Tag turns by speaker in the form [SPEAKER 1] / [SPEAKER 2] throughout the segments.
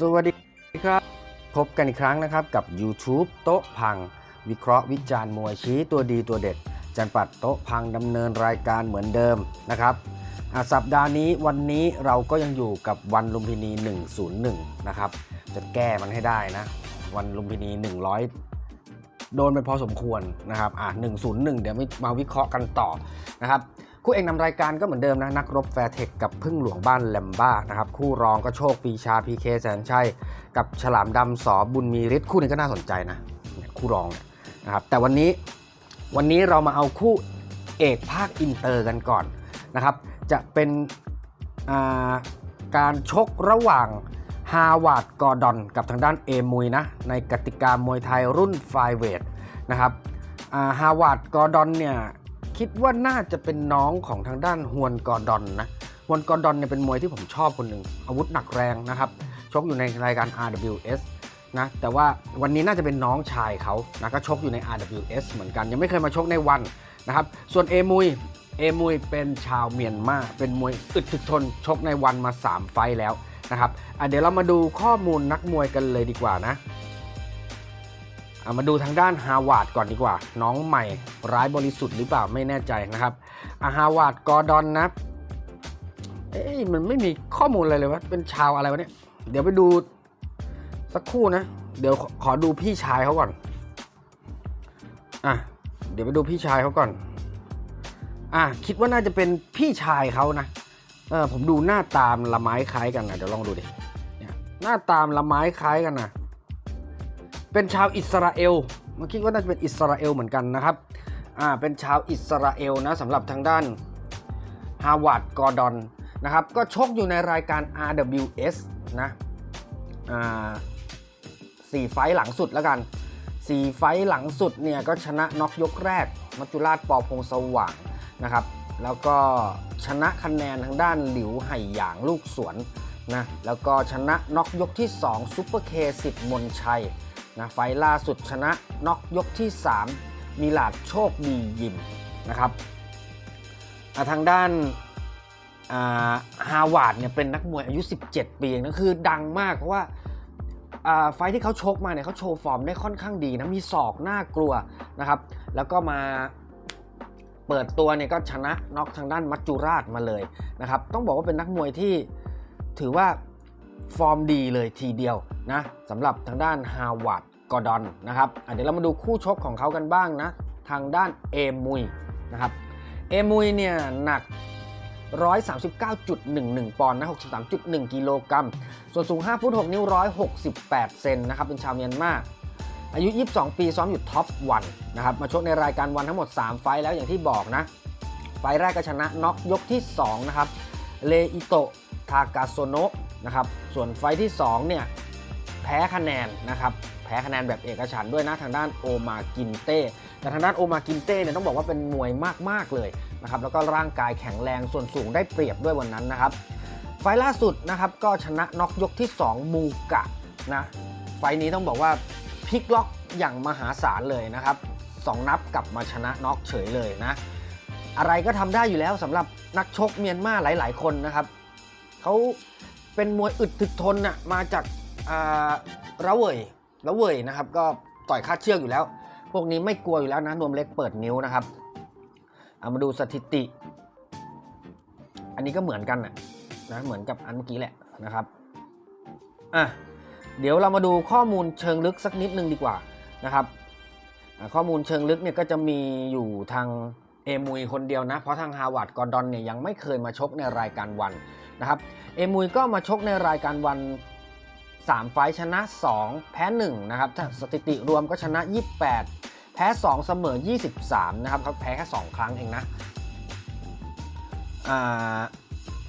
[SPEAKER 1] สวัสดีครับ พบกันอีกครั้งนะครับกับ YouTube โต๊ะพัง วิเคราะห์วิจารณ์มวยชี้ตัวดีตัวเด็ด จันปัดโต๊ะพังดำเนินรายการเหมือนเดิมนะครับอะสัปดาห์นี้วันนี้เราก็ยังอยู่กับวันลุมพินี 101 นะครับ จะแก้มันให้ได้นะ วันลุมพินี 100 โดนไปพอสมควรนะครับอะ101 เดี๋ยวมาวิเคราะห์กันต่อนะครับ คู่เอกนำรายการก็เหมือนเดิมนะนักรบแฟร์เทคกับพึ่งหลวงบ้านแลมบ้านะครับคู่รองก็โชคปีชาพีเคแสนชัยกับฉลามดำสอบุญมีฤทธิ์คู่นี้ก็น่าสนใจนะคู่รองนะครับแต่วันนี้วันนี้เรามาเอาคู่เอกภาคอินเตอร์กันก่อนนะครับจะเป็นาการชกระหว่างฮาวาดกอร์ดอนกับทางด้านเอมุยนะในกติกามวยไทยรุ่นไฟเวทนะครับฮาวาดกอร์ดอนเนี่ย คิดว่าน่าจะเป็นน้องของทางด้านฮวนกอร์ดอนนะฮวนกอร์ดอนเนี่ยเป็นมวยที่ผมชอบคนหนึ่งอาวุธหนักแรงนะครับชกอยู่ในรายการ RWS นะแต่ว่าวันนี้น่าจะเป็นน้องชายเขานะก็ชกอยู่ใน RWS เหมือนกัน ยังไม่เคยมาชกในวันนะครับส่วนเอมุยเอมุยเป็นชาวเมียนมาเป็นมวยอึดถึกทนชกในวันมา 3 ไฟแล้วนะครับเดี๋ยวเรามาดูข้อมูลนักมวยกันเลยดีกว่านะ อะมาดูทางด้านฮาวาดก่อนดีกว่า น้องใหม่ร้ายบริสุทธิ์หรือเปล่าไม่แน่ใจนะครับอะฮาวาดกอร์ดอนนะเอ้ยมันไม่มีข้อมูลอะไรเลยวะเป็นชาวอะไรวะเนี่ยเดี๋ยวไปดูสักครู่นะ เดี๋ยวขอขอดูพี่ชายเขาก่อนอะเดี๋ยวไปดูพี่ชายเขาก่อนอะคิดว่าน่าจะเป็นพี่ชายเขานะเออผมดูหน้าตามละไม้คล้ายกันนะเดี๋ยวลองดูดิเนี่ยหน้าตามละไม้คล้ายกันนะ เป็นชาวอิสราเอลมาคิดว่าน่าจะเป็นอิสราเอลเหมือนกันนะครับอ่าเป็นชาวอิสราเอลนะสำหรับทางด้านฮาวาดกอร์ดอนนะครับก็ชกอยู่ในรายการ RWS นะอ่าสี่ไฟท์หลังสุดแล้วกันสี่ไฟท์หลังสุดเนี่ยก็ชนะน็อกยกแรก มัจจุราชปอพงสว่างนะครับแล้วก็ชนะคะแนนทางด้านหลิวไห่หยางลูกสวนนะแล้วก็ชนะน็อกยกที่ 2 ซุปเปอร์เคสิทธิ์มนชัย นะไฟล่าสุดชนะน็อกยกที่ 3 มีหลาดโชคดียิมนะครับทางด้านฮาวาดเนี่ยเป็นนักมวยอายุ 17 ปีเองนะคือดังมาก เพราะว่าาไฟท์ที่เขาชกมาเนี่ยเขาโชว์ฟอร์มได้ค่อนข้างดีนะมีศอกน่ากลัวนะครับ แล้วก็มาเปิดตัวเนี่ยก็ชนะน็อกทางด้านมัจจุราชมาเลยนะครับ ต้องบอกว่าเป็นนักมวยที่ถือว่า ฟอร์มดีเลยทีเดียวนะสำหรับทางด้านฮาวาดกอร์ดอนนะครับเดี๋ยวเรามาดูคู่ชกของเขากันบ้างนะ ทางด้านเอมุยนะครับเอมุยเนี่ยหนัก 139.11 ปอนด์นะ63.1 กิโลกรัม ส่วนสูง 5 ฟุต 6 นิ้ว 168 เซนนะครับ เป็นชาวเมียนมา อายุ 22 ปีซ้อมอยู่ท็อปวันนะครับ มาชกในรายการวันทั้งหมด 3 ไฟแล้วอย่างที่บอกนะ ไฟแรกก็ชนะน็อกยกที่ 2 นะครับ เลอิโตะ ทากาโซโนะ นะครับ ส่วนไฟที่2เนี่ยแพ้คะแนนนะครับ แพ้คะแนนแบบเอกฉันด้วยนะทางด้านโอมากินเต้ แต่ทางด้านโอมากินเต้เนี่ยต้องบอกว่าเป็นมวยมากๆเลยนะครับ แล้วก็ร่างกายแข็งแรงส่วนสูงได้เปรียบด้วยวันนั้นนะครับ ไฟล่าสุดนะครับก็ชนะน็อกยกที่ 2 มูกะนะ ไฟนี้ต้องบอกว่าพลิกล็อกอย่างมหาศาลเลยนะครับสองนับกลับมาชนะน็อกเฉยเลยนะ อะไรก็ทำได้อยู่แล้วสำหรับนักชกเมียนมาหลาย ๆ คนนะครับเขา เป็นมวยอึดถึกทนน่ะมาจากอ่าระเวยระเวยนะครับ ก็ต่อยคาดเชือกอยู่แล้ว พวกนี้ไม่กลัวอยู่แล้วนะนวมเล็กเปิดนิ้วนะครับเอามาดูสถิติ อันนี้ก็เหมือนกันนะนะเหมือนกับอันเมื่อกี้แหละนะครับอะเดี๋ยวเรามาดูข้อมูลเชิงลึกสักนิดนึงดีกว่านะครับข้อมูลเชิงลึกเนี่ยก็จะมีอยู่ทางเอมุยคนเดียวนะ เพราะทางฮาวาดกอร์ดอนเนี่ยยังไม่เคยมาชกในรายการวัน นะครับเอมุยก็มาชกในรายการวัน 3 ไฟชนะ 2 แพ้1นะครับสถิติรวมก็ชนะ 28 แพ้ 2 เสมอ 23 นะครับเขาแพ้แค่ 2 ครั้งเองนะ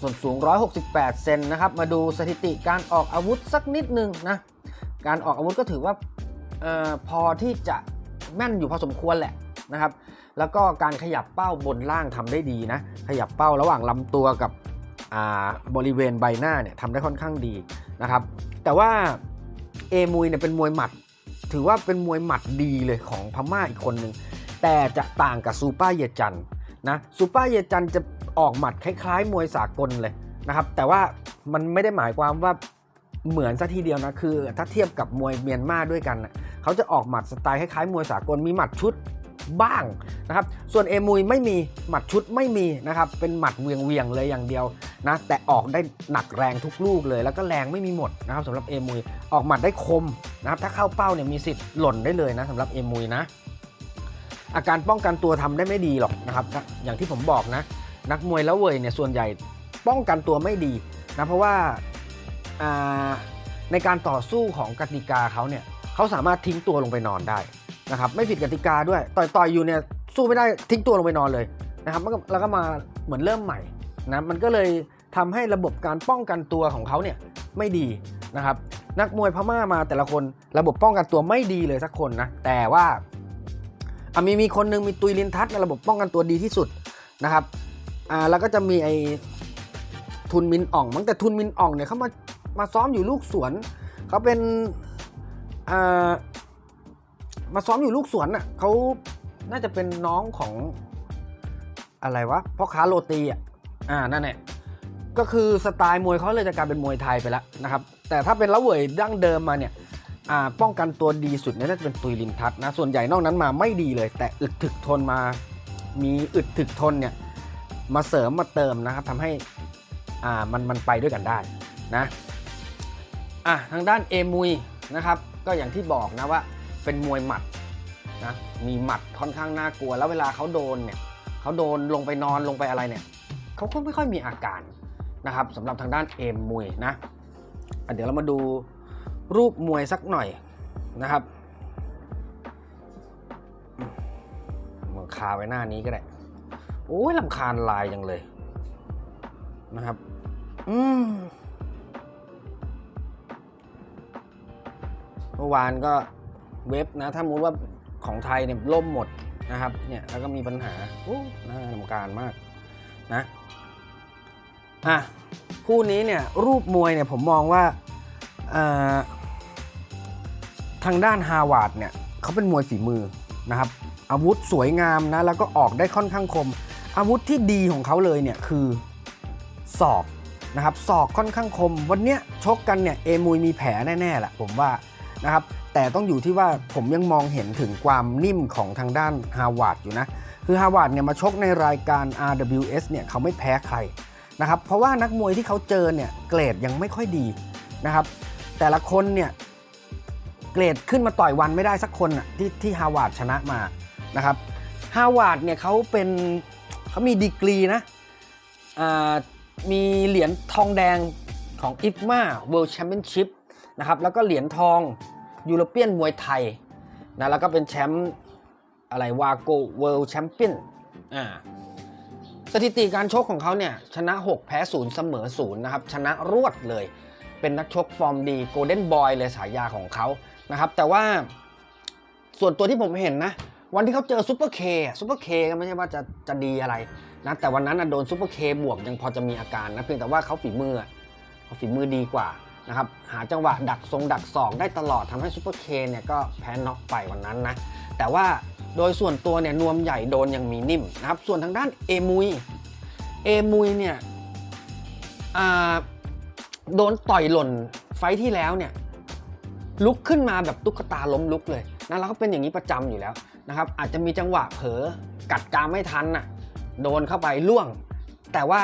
[SPEAKER 1] ส่วนสูง 168 เซนนะครับ มาดูสถิติการออกอาวุธสักนิดนึงนะ การออกอาวุธก็ถือว่าอพอที่จะแม่นอยู่พอสมควรแหละนะครับ แล้วก็การขยับเป้าบนล่างทำได้ดีนะ ขยับเป้าระหว่างลำตัวกับ บริเวณใบหน้าเนี่ยทำได้ค่อนข้างดีนะครับ แต่ว่าเอมุยเนี่ยเป็นมวยหมัด ถือว่าเป็นมวยหมัดดีเลยของพม่าอีกคนหนึ่งแต่จะต่างกับซูเปอร์เยจันนะซูเปอร์เยจันจะออกหมัดคล้ายๆ มวยสากลเลยนะครับ แต่ว่ามันไม่ได้หมายความว่าเหมือนซะทีเดียวนะคือ ถ้าเทียบกับมวยเมียนมาด้วยกันนะเขาจะออกหมัดสไตล์คล้ายๆมวยสากลมีหมัดชุด บ้างนะครับ ส่วนเอมุยไม่มีหมัดชุดไม่มีนะครับ เป็นหมัดเวียงเวียงๆเลยอย่างเดียวนะ แต่ออกได้หนักแรงทุกลูกเลย แล้วก็แรงไม่มีหมดนะครับสำหรับเอมุย ออกหมัดได้คมนะครับ ถ้าเข้าเป้าเนี่ยมีสิทธิ์หล่นได้เลยนะสำหรับเอมุยนะ อาการป้องกันตัวทำได้ไม่ดีหรอกนะครับ อย่างที่ผมบอกนะ นักมวยแล้วเว่ยเนี่ยส่วนใหญ่ป้องกันตัวไม่ดีนะ เพราะว่าในการต่อสู้ของกติกาเขาเนี่ยเขาสามารถทิ้งตัวลงไปนอนได้ นะครับไม่ผิดกติกาด้วยต่อยต่อยอยู่เนี่ยสู้ไม่ได้ทิ้งตัวลงไปนอนเลยนะครับแล้วก็มาเหมือนเริ่มใหม่นะมันก็เลยทำให้ระบบการป้องกันตัวของเขาเนี่ยไม่ดีนะครับนักมวยพม่ามาแต่ละคนระบบป้องกันตัวไม่ดีเลยสักคนนะแต่ว่าอะมีมีคนหนึงมีตุยลินทัศน์ในระบบป้องกันตัวดีที่สุดนะครับอ่าแล้วก็จะมีไอทุนมินอ่องมั้งแต่ทุนมินอ่องเนี่ยเขามามาซ้อมอยู่ลูกสวนเขาเป็นอ่า มาซ้อมอยู่ลูกสวนอะเขาน่าจะเป็นน้องของอะไรวะพ่อค้าโรตีอะอ่านั่นแหละก็คือสไตล์มวยเขาเลยจะกลายเป็นมวยไทยไปแล้วนะครับ แต่ถ้าเป็นละเวยดั้งเดิมมาเนี่ยอ่าป้องกันตัวดีสุดเนี่ยน่าจะเป็นตุยลินทัศน์นะส่วนใหญ่นอกนั้นมาไม่ดีเลย แต่อึดถึกทนมามีอึดถึกทนเนี่ยมาเสริมมาเติมนะครับทำให้อ่ามันมันไปด้วยกันได้นะอะทางด้านเอมุยนะครับ ก็อย่างที่บอกนะว่า เป็นมวยหมัดนะมีหมัดค่อนข้างน่ากลัว แล้วเวลาเขาโดนเนี่ยเขาโดนลงไปนอนลงไปอะไรเนี่ยเขาก็ไม่ค่อยมีอาการนะครับสำหรับทางด้านเอมมวยนะเดี๋ยวเรามาดูรูปมวยสักหน่อยนะครับมือคาไว้หน้านี้ก็ได้โอ้ยลำคาญลายอยังเลยนะครับ อืมเมื่อวานก็ เว็บนะ ถ้ามุติว่าของไทยเนี่ยล่มหมดนะครับเนี่ยแล้วก็มีปัญหาโอ้น่าลำคาญมากนะอะคู่นี้เนี่ยรูปมวยเนี่ยผมมองว่าทางด้านฮาวาดเนี่ยเขาเป็นมวยฝีมือนะครับ อาวุธสวยงามนะแล้วก็ออกได้ค่อนข้างคม อาวุธที่ดีของเขาเลยเนี่ยคือศอกนะครับศอกค่อนข้างคม วันเนี้ยชกกันเนี่ยเอมุยมีแผลแน่ๆแหละผมว่านะครับ แต่ต้องอยู่ที่ว่าผมยังมองเห็นถึงความนิ่มของทางด้านฮาวาดอยู่นะ คือฮาวาดเนี่ยมาชกในรายการ RWS เนี่ยเขาไม่แพ้ใครนะครับ เพราะว่านักมวยที่เขาเจอเนี่ยเกรดยังไม่ค่อยดีนะครับ แต่ละคนเนี่ยเกรดขึ้นมาต่อยวันไม่ได้สักคนอะที่ที่ฮาวาดชนะมานะครับฮาวาดเนี่ยเขาเป็นเขามีดีกรีนะอ่ามีเหรียญทองแดงของอิ m มา World Championship นะครับแล้วก็เหรียญทอง ยูโรเปียนมวยไทยนะแล้วก็เป็นแชมป์อะไรวาโกเวิลด์แชมเปี้ยนอ่าสถิติการชกของเขาเนี่ยชนะ 6 แพ้ 0 เสมอ 0 นะครับ ชนะรวดเลย เป็นนักชกฟอร์มดีโกลเด้นบอยเลยฉายาของเขานะครับ แต่ว่าส่วนตัวที่ผมเห็นนะ วันที่เขาเจอซูเปอร์เคซูเปอร์เคก็ไม่ใช่ว่าจะจะดีอะไรนะแต่วันนั้นนะโดนซูเปอร์เคบวกยังพอจะมีอาการนะเพียงแต่ว่าเขาฝีมืออะเขาฝีมือดีกว่า นะครับหาจังหวะดักทรงดักศอกได้ตลอดทำให้ซูเปอร์เคเนี่ยก็แพ้น็อกไปวันนั้นนะแต่ว่าโดยส่วนตัวเนี่ยนวมใหญ่โดนยังมีนิ่มนะครับส่วนทางด้านเอมุยเอมุยเนี่ยโดนต่อยหล่นไฟที่แล้วเนี่ยลุกขึ้นมาแบบตุ๊กตาล้มลุกเลยนะแล้วก็เป็นอย่างนี้ประจำอยู่แล้วนะครับอาจจะมีจังหวะเผลอกัดกรามไม่ทันน่ะโดนเข้าไปล่วง แต่ว่า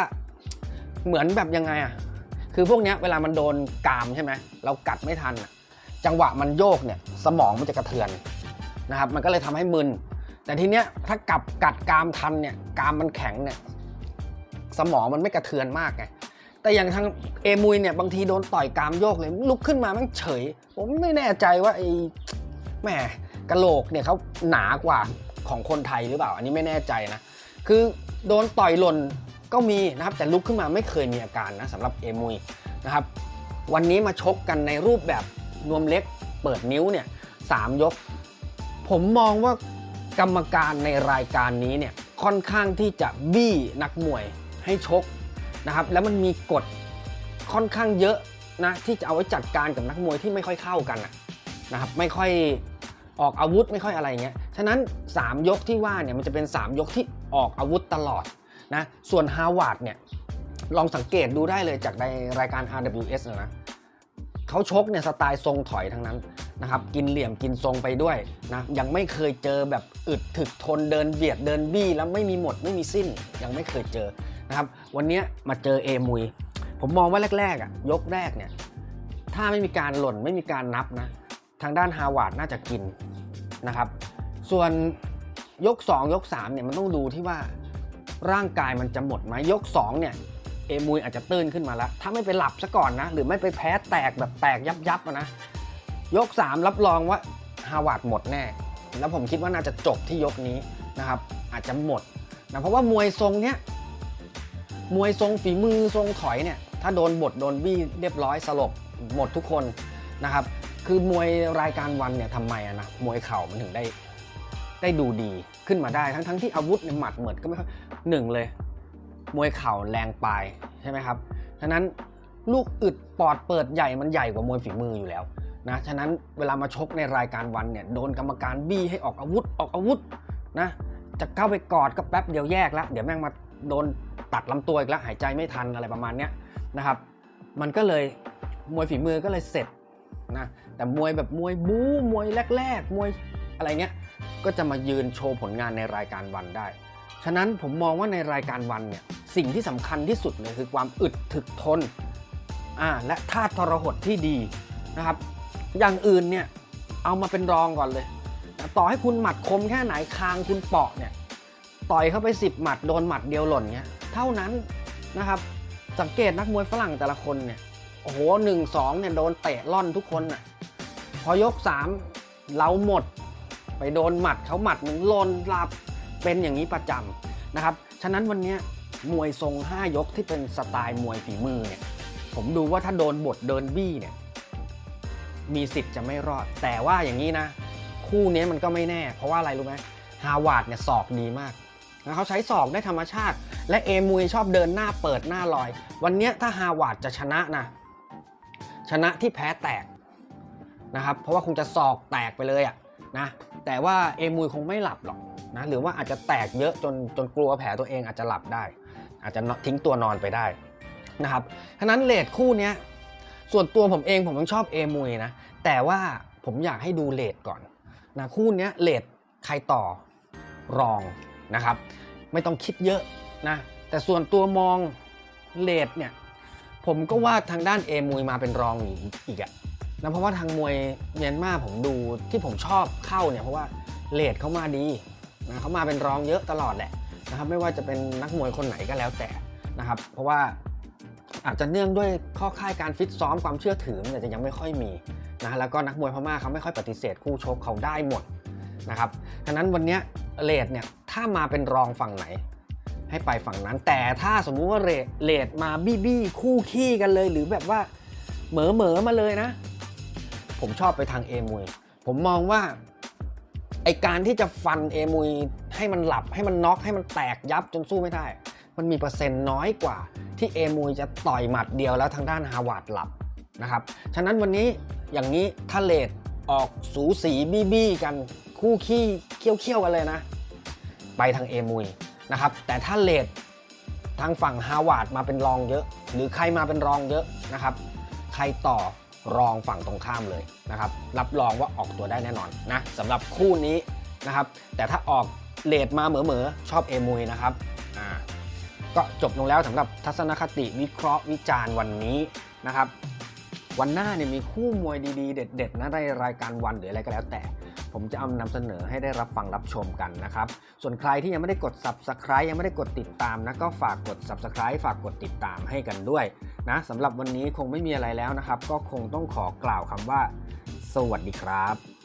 [SPEAKER 1] เหมือนแบบยังไงอะ คือพวกนี้เวลามันโดนกามใช่ไหมเรากัดไม่ทัน จังหวะมันโยกเนี่ยสมองมันจะกระเทือนนะครับ มันก็เลยทำให้มึน แต่ทีเนี้ยถ้ากลับกัดกามทันเนี่ยกามมันแข็งเนี่ยสมองมันไม่กระเทือนมากไงแต่อย่างทางเอมุยเนี่ยบางทีโดนต่อยกามโยกเลยลุกขึ้นมามันเฉย ผมไม่แน่ใจว่าไอ้แหมกะโหลกเนี่ยเขาหนากว่าของคนไทยหรือเปล่า อันนี้ไม่แน่ใจนะ คือโดนต่อยหล่น ก็มีนะครับแต่ลุกขึ้นมาไม่เคยมีอาการนะสำหรับเอมุยนะครับวันนี้มาชกกันในรูปแบบนวมเล็กเปิดนิ้วเนี่ยสามยก ผมมองว่ากรรมการในรายการนี้เนี่ยค่อนข้างที่จะบี้นักมวยให้ชกนะครับแล้วมันมีกฎค่อนข้างเยอะนะที่จะเอาไว้จัดการกับนักมวยที่ไม่ค่อยเข้ากันนะครับไม่ค่อยออกอาวุธไม่ค่อยอะไรเงี้ย ฉะนั้น 3 ยกที่ว่าเนี่ยมันจะเป็น 3 ยกที่ออกอาวุธตลอด นะส่วนฮาวาดเนี่ยลองสังเกตดูได้เลยจากในรายการ RWS นะนะเขาชกเนี่ยสไตล์ทรงถอยทั้งนั้นนะครับกินเหลี่ยมกินทรงไปด้วยนะยังไม่เคยเจอแบบอึดถึกทนเดินเบียดเดินบี้แล้วไม่มีหมดไม่มีสิ้นยังไม่เคยเจอนะครับวันนี้มาเจอเอมุย ผมมองว่าแรกๆอะยกแรกเนี่ยถ้าไม่มีการหล่นไม่มีการนับนะทางด้านฮาวาดน่าจะกินนะครับส่วนยก 2 ยก3เนี่ยมันต้องดูที่ว่า ร่างกายมันจะหมดไหมยก 2 เนี่ย เอมุยอาจจะตื้นขึ้นมาแล้ว ถ้าไม่ไปหลับซะก่อนนะ หรือไม่ไปแพ้แตกแบบแตกยับยับนะ ยก 3 รับรองว่าฮาวาดหมดแน่ แล้วผมคิดว่าน่าจะจบที่ยกนี้นะครับ อาจจะหมดนะเพราะว่ามวยทรงเนี้ยมวยทรงฝีมือทรงถอยเนี่ย ถ้าโดนบทโดนบี้เรียบร้อยสลบหมดทุกคนนะครับ คือมวยรายการวันเนี่ยทำไมอะนะมวยเข่ามันถึงได้ ได้ดูดีขึ้นมาได้ ทั้งทั้งที่อาวุธในหมัดเหมือนก็ไม่ค่อยหนึ่งเลย มวยเข่าแรงปลายใช่ไหมครับฉะนั้นลูกอึดปอดเปิดใหญ่มันใหญ่กว่ามวยฝีมืออยู่แล้วนะฉะนั้นเวลามาชกในรายการวันเนี่ยโดนกรรมการบี้ให้ออกอาวุธออกอาวุธนะจะเข้าไปกอดก็แป๊บเดียวแยกแล้วเดี๋ยวแม่งมาโดนตัดลำตัวอีกแล้วหายใจไม่ทันอะไรประมาณเนี้ยนะครับมันก็เลยมวยฝีมือก็เลยเสร็จนะแต่มวยแบบมวยบู๊มวยแรกๆมวยอะไรเงี้ย ก็จะมายืนโชว์ผลงานในรายการวันได้ ฉะนั้นผมมองว่าในรายการวันเนี่ยสิ่งที่สำคัญที่สุดเลยคือความอึดถึกทนอ่าและท่าทรหดที่ดีนะครับ อย่างอื่นเนี่ยเอามาเป็นรองก่อนเลย ต่อให้คุณหมัดคมแค่ไหนคางคุณเปาะเนี่ยต่อยเข้าไป 10 หมัดโดนหมัดเดียวหล่นเงี้ยเท่านั้นนะครับสังเกตนักมวยฝรั่งแต่ละคนเนี่ยโอ้โหหนึ่งสองเนี่ยโดนเตะล่อนทุกคนน่ะพอยกสามเราหมด ไปโดนหมัดเขาหมัดหนึ่งลนหลับเป็นอย่างนี้ประจำนะครับ ฉะนั้นวันนี้มวยทรง 5 ยกที่เป็นสไตล์มวยฝีมือเนี่ยผมดูว่าถ้าโดนบทเดินบี้เนี่ยมีสิทธิ์จะไม่รอด แต่ว่าอย่างนี้นะ คู่นี้มันก็ไม่แน่ เพราะว่าอะไรรู้ไหมฮาวาดเนี่ยศอกดีมากนะเขาใช้ศอกได้ธรรมชาติ และเอมุยชอบเดินหน้าเปิดหน้าลอย วันนี้ถ้าฮาวาดจะชนะนะ ชนะที่แพ้แตกนะครับ เพราะว่าคงจะศอกแตกไปเลยอะ นะแต่ว่าเอมุยคงไม่หลับหรอกนะหรือว่าอาจจะแตกเยอะจนจนกลัวแผลตัวเองอาจจะหลับได้ อาจจะทิ้งตัวนอนไปได้นะครับฉะนั้นเลทคู่เนี้ยส่วนตัวผมเองผมยังชอบเอมุยนะแต่ว่าผมอยากให้ดูเลทก่อนนะคู่เนี้ยเลทใครต่อรองนะครับ ไม่ต้องคิดเยอะนะแต่ส่วนตัวมองเลทเนี่ยผมก็ว่าทางด้านเอมุยมาเป็นรองอีกอีกอะะเพราะว่าทางมวยเมียนมาผมดูที่ผมชอบเข้าเนี่ยเพราะว่าเลทเขามาดีนะเขามาเป็นรองเยอะตลอดแหละนะครับไม่ว่าจะเป็นนักมวยคนไหนก็แล้วแต่นะครับ เพราะว่าอาจจะเนื่องด้วยข้อค่ายการฟิตซ้อมความเชื่อถือเนี่ยจะยังไม่ค่อยมีนะแล้วก็นักมวยพม่าเขาไม่ค่อยปฏิเสธคู่ชกเขาได้หมดนะครับฉะนั้นวันนี้เลทเนี่ยถ้ามาเป็นรองฝั่งไหน ให้ไปฝั่งนั้น แต่ถ้าสมมุติว่าเรทเลทมาบี้บี้คู่ขี้กันเลย หรือแบบว่าเหมอเหมอมาเลยนะ ผมชอบไปทางเอมุยผมมองว่าไอการที่จะฟันเอมุยให้มันหลับให้มันน็อกให้มันแตกยับจนสู้ไม่ได้ มันมีเปอร์เซ็นต์น้อยกว่า ที่เอมุยจะต่อยหมัดเดียวแล้วทางด้านฮาวาดหลับนะครับฉะนั้นวันนี้อย่างนี้ถ้าเลทออกสูสีบี้บี้กันคู่ขี้เคี้ยวเคี้ยวๆกันเลยนะ ไปทางเอมุยนะครับแต่ถ้าเลททางฝั่งฮาวาดมาเป็นรองเยอะ หรือใครมาเป็นรองเยอะนะครับ ใครต่อ รองฝั่งตรงข้ามเลยนะครับ รับรองว่าออกตัวได้แน่นอนนะสำหรับคู่นี้นะครับ แต่ถ้าออกเลดมาเหม่อๆชอบเอมุยนะครับอ่าก็จบลงแล้วสำหรับทัศนคติวิเคราะห์วิจารณ์วันนี้นะครับ วันหน้าเนี่ยมีคู่มวยดีๆ เด็ด ๆนะในรายการวันหรืออะไรก็แล้วแต่ ผมจะเอานำเสนอให้ได้รับฟังรับชมกันนะครับ ส่วนใครที่ยังไม่ได้กด subscribe ยังไม่ได้กดติดตามนะก็ฝากกด subscribe ฝากกดติดตามให้กันด้วยนะสำหรับวันนี้คงไม่มีอะไรแล้วนะครับ ก็คงต้องขอกล่าวคำว่า สวัสดีครับ